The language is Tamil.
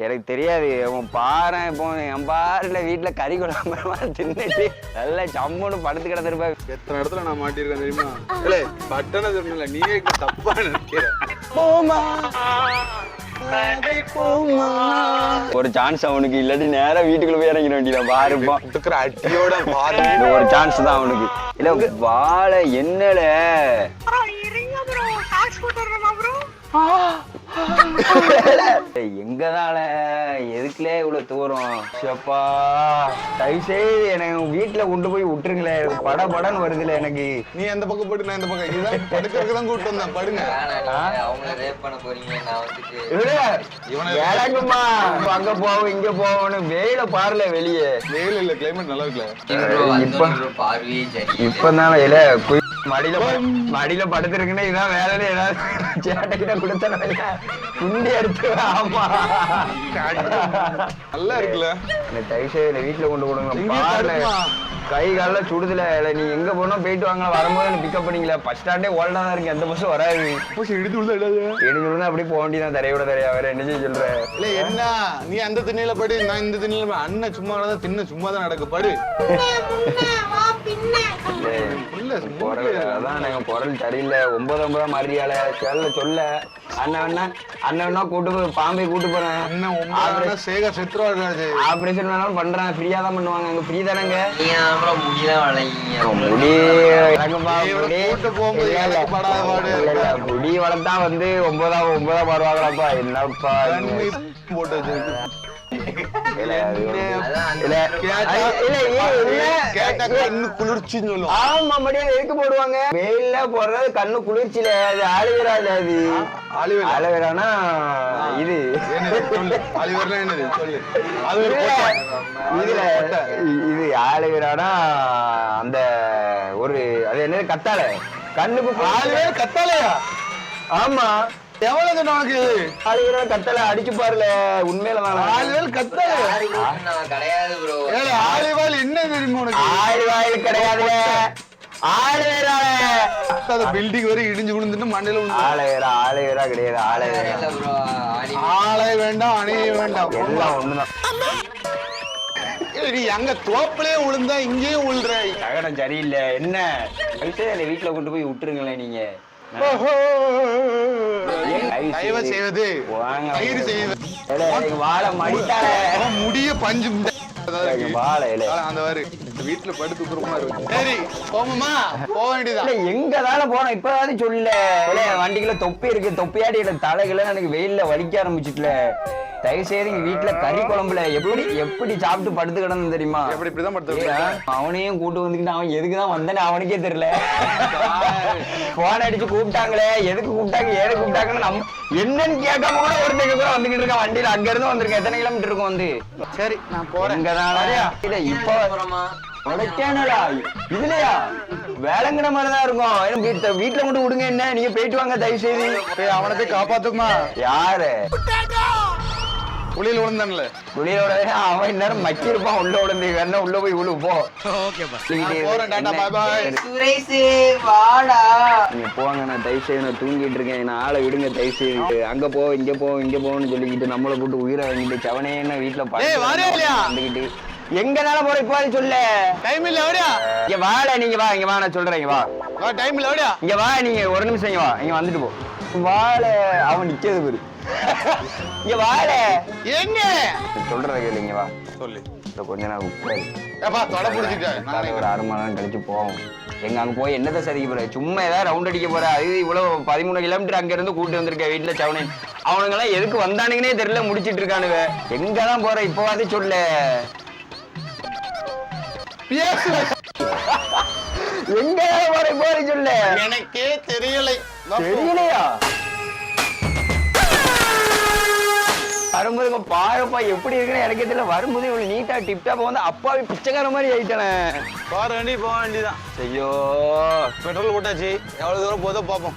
எனக்கு தெரியாது. அவன் பாரு இப்போ என் பாருல வீட்டுல கறி குழம்பு தின்னுட்டு நல்லா சம்முன்னு படுத்து கிடந்திருப்ப எத்தனை இடத்துல நான் மாட்டிருக்கேன் தெரியுமா? இல்ல பட்டனை சொன்னல நீயே தப்பா நினைக்கிற. போமா ஒரு சான்ஸ் அவனுக்கு இல்லாட்டி நேரா வீட்டுக்குள்ள போய் இறங்கிட வேண்டியதான் பாருப்போம் கொடுக்குற அடியோட பாரு. ஒரு சான்ஸ் தான் அவனுக்கு. இல்ல வாழை என்னல? போட்டு எங்கதால எதுக்குலே இவ்வளவு தூரம்? சப்பா தயவு செய்து எனக்கு வீட்டுல கொண்டு போய் விட்டுருங்களேன் எனக்கு பட படன்னு வருதுல எனக்கு. நீ அந்த பக்கம் படு நான் இந்த பக்கம். இதுதான் படுக்கிறதுக்கு தான் கூட்டு வந்தேன். படுங்க. அவங்கள ரேப் பண்ண போறீங்க நான் வந்துட்டு இவனே, வேலைக்குமா அங்க போவோம் இங்க போவோம்னு வெயில பாருல வெளியே. வெயில் இல்ல கிளைமேட் நல்லா இருக்குல்ல. இப்ப- இப்ப இல்ல மடியில மடியில படுத்திருக்குன்னா இதான் வேலையில ஏதாவது சேட்டைக்கிட்ட கொடுத்தன குண்டி எடுத்து ஆமா. நல்லா இருக்குல்ல. இந்த தயவு செய்து வீட்டுல கொண்டு கொடுங்க. கை கால சுடுதுல நீ எங்க போனா போயிட்டு வாங்க. வரும்போது என்ன பிக்கப் பண்ணீங்களா? பஸ் ஸ்டாண்டே ஓல்டா தான் இருக்கு எந்த பஸ்ஸும் வராது. பூசி இடித்து விழுந்தா இடாது எடுக்கணும்னா அப்படியே போக வேண்டியதான் தரையோட தரையா. வேற என்ன செய்ய சொல்ற? இல்ல என்ன? நீ அந்த திண்ணையில படு. நான் இந்த திண்ணையில. அண்ணன் சும்மா தான் தின்ன சும்மா தான் நடக்கு. படு. குரல் அதான் நாங்க குரல் சரியில்லை ஒன்பது ஒன்பதா மாறியால சொல்ல சொல்ல. அண்ணன் அண்ணா அண்ணன் வேணா கூட்டு போய் பாம்பை கூட்டு போறேன். சேகர் செத்துருவாரு ஆபரேஷன் வேணாலும் பண்றேன். ஃப்ரீயா தான் பண்ணுவாங்க. அங்க ஃப்ரீ தானங்க. முடி வளர்த்தா வந்து ஒன்பதா ஒன்பதா வருவாங்களாப்பா. என்னப்பா? போட்டு அந்த குளிர்ச்சின்னு ஆமா எதுக்கு போடுவாங்க வெயில்ல போடுறது கண்ணு குளிர்ச்சியில அது ஆலிவேரா அது ஆலிவேரா. இது ஒரு இதுல அது இது அந்த ஒரு அது என்ன கத்தாழை கண்ணுக்கு ஆலிவேர் ஆமா எவ்வளவு சொன்ன உனக்கு ஆலிவேரா கத்தாழை அடிச்சு பாருல உண்மையில தான் ஆலிவேர் கத்தாலை கிடையாது ப்ரோ ஏலே ஆலிவால் என்ன தெரியுமா உனக்கு? ஆலிவாயில் கிடையாதுல. ஆலிவேரால அந்த பில்டிங் வரை இடிஞ்சு விழுந்துட்டு மண்ணில விழுந்து. ஆலிவேரா ஆலிவேரா கிடையாது ப்ரோ ஆடி ஆளை வேண்டாம் அணைய வேண்டாம். எல்லாம் ஒண்ணுதான். நீ அங்க தோப்புலயே விழுந்தா இங்கேயும் விழுற தகடம் சரியில்லை. என்ன? வயசே என்னை வீட்டுல கொண்டு போய் விட்டுருங்களேன் நீங்க. தயவு செய்வது வாழை முடிய பஞ்சு வீட்டுல படுத்து தூரமா இருக்கு சரி போமா போக வேண்டியதான் போனோம்? இப்பதான் சொல்ல. வண்டிக்குள்ள தொப்பி இருக்கு. தொப்பியாடி தலைகளை எனக்கு வெயில்ல வலிக்க ஆரம்பிச்சுட்டுல. தயவு செய்து எங்க வீட்டுல கறி குழம்புல எப்படி எப்படி சாப்பிட்டு படுத்து கிடந்து தெரியுமா? எப்படி இப்படிதான் படுத்து அவனையும் கூட்டு வந்துக்கிட்டு அவன் எதுக்கு தான் வந்தேன்னு அவனுக்கே தெரியல. போன் அடிச்சு கூப்பிட்டாங்களே எதுக்கு கூப்பிட்டாங்க ஏது கூப்பிட்டாங்கன்னு நம்ம என்னன்னு கேட்காம கூட ஒருத்தங்க கூட வந்துகிட்டு இருக்கான். வண்டியில அங்க இருந்து வந்திருக்கேன். எத்தனை கிலோமீட்டர் இருக்கும் வந்து? சரி நான் போறேன். இங்கதானா? இப்ப கொடைக்கானலா இதுலயா? வேளங்கிற மாதிரி தான் இருக்கும் வீட்டு வீட்டுல கொண்டு விடுங்க என்ன? நீங்க போயிட்டு வாங்க தயவு செய்து அவனை போய் காப்பாத்துமா? யாரு? புளியில விழுந்தான்ல. குளியோட அவன் இந்நேரம் மக்கி இருப்பான் உள்ள விழுந்து வேணா உள்ள போய் விழு போ நான் போறேன் டாடா பாய் பாய் சுரேஷ் வாடா. நீங்க போங்க நான் தயவு செய்து நான் தூங்கிட்டு இருக்கேன். நான் ஆளை விடுங்க தயவு செய்து அங்க போ இங்க போ இங்க போன்னு சொல்லிக்கிட்டு நம்மளை போட்டு உயிரை வாங்கிட்டு செவனே என்ன வீட்டுல இல்லையா? வந்துக்கிட்டு எங்கனால போற இப்போ சொல்ல. டைம் இல்ல ஓடியா? இங்க வாடா நீங்க வா இங்க வா நான் சொல்றேன் இங்க வா. வா டைம் இல்ல ஓடியா? இங்க வா நீங்க ஒரு நிமிஷம் இங்க வா இங்க வந்துட்டு போ. வாழ அவன் நிக்கிறது பாரு இங்க வாழ. எங்க? சொல்றத கேளு இங்க வா. சொல்லு. இந்த கொஞ்ச நேரம் உட்காரு. ஏப்பா தொலை பிடிச்சிட்டேன் நாளை ஒரு அரை மணி நேரம் கழிச்சு போவோம். எங்க அங்க போய் என்னத்தை சரிக்க போற? சும்மா ஏதாவது ரவுண்ட் அடிக்க போற? அது இவ்வளவு பதிமூணு கிலோமீட்டர் அங்க இருந்து கூட்டு வந்திருக்க வீட்டுல சவனை அவனுங்க எல்லாம் எதுக்கு வந்தானுங்கன்னே தெரியல முடிச்சிட்டு இருக்கானுங்க. எங்க தான் போற இப்போவாது சொல்ல. எங்க போற இப்போ சொல்ல. எனக்கே தெரியலை. தெரியலையா வரும்போது பாருப்பா எப்படி இருக்குன்னு எனக்கே தெரியல வரும்போது இவ்வளவு நீட்டா டிப்டாப்பா வந்து அப்பாவி பிச்சைக்கார மாதிரி ஆயிட்டானே போற வேண்டி போக வேண்டியதான் ஐயோ பெட்ரோல் போட்டாச்சு எவ்வளவு தூரம் போதோ பாப்போம்